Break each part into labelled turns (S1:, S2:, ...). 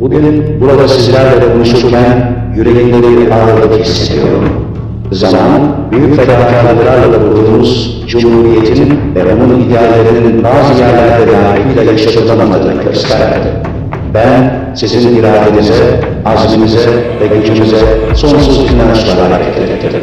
S1: Bugün burada sizlerle konuşurken yüreğimde bir ağırlık hissediyorum. Zaman, büyük fedakarlıklarla kurduğumuz Cumhuriyet'in ve onun ideallerinin bazı yerlerde layıkıyla yaşatılamadığını gösterdi. Ben sizin iradenize, azminize ve gücünüze sonsuz inançla hareket ederim.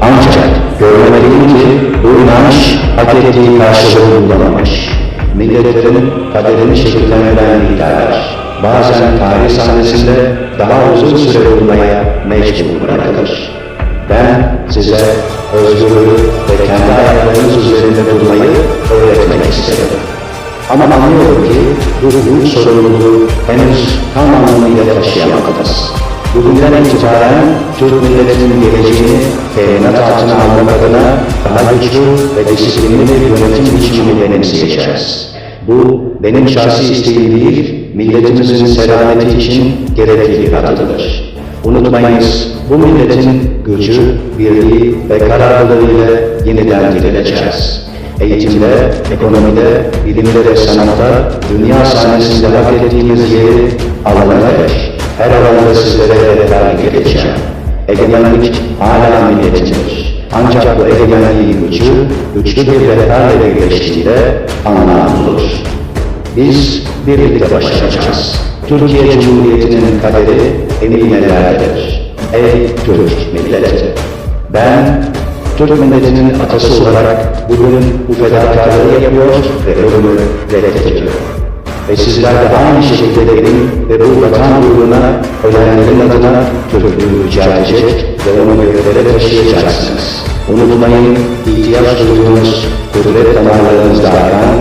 S1: Ancak görmeliyim ki bu inanç hak ettiği karşılığı bulamamış. Milletlerin kaderini şekillendiren liderler bazen tarih sahnesinde daha uzun süre bulmaya mecbur bırakılır. Ben size özgürlüğü ve kendi ayaklarınız üzerinde durmayı öğretmek istedim. Ama anlıyorum ki bu büyük sorumluluğu henüz tam anlamıyla taşıyamadınız. Bugünden itibaren Türk milletinin geleceğini teminat altına almak adına daha güçlü ve disiplinli bir yönetim biçimi benimseyeceğiz. Bu benim şahsi isteğim değil, milletimizin selameti için gerekli bir adıdır. Unutmayınız, bu milletin gücü, birliği ve kararlılığıyla yeniden dirileceğiz. Eğitimde, ekonomide, bilimde ve sanatta dünya sahnesinde hak ettiğimiz yeri alana dek her alanda sizlere rehberlik edeceğim. Egemenlik hala milletindir. Ancak bu egemenliğin gücü, güçlü bir rehberle birleştiğinde anlam bulur. Biz birlikte başaracağız. Türkiye Cumhuriyeti'nin kaderi emin. Ey Türk milleti! Ben Türk milletinin atası olarak bugün bu fedakarlığı yapıyor ve ölümü reddediyorum. Ve sizler de aynı şekilde benim ve bu vatan uğruna ölenlerin adına Türklüğü rica edecek ve onu göklere taşıyacaksınız. Unutmayın, ihtiyaç duyduğunuz kudret damarlarınızda çoktur.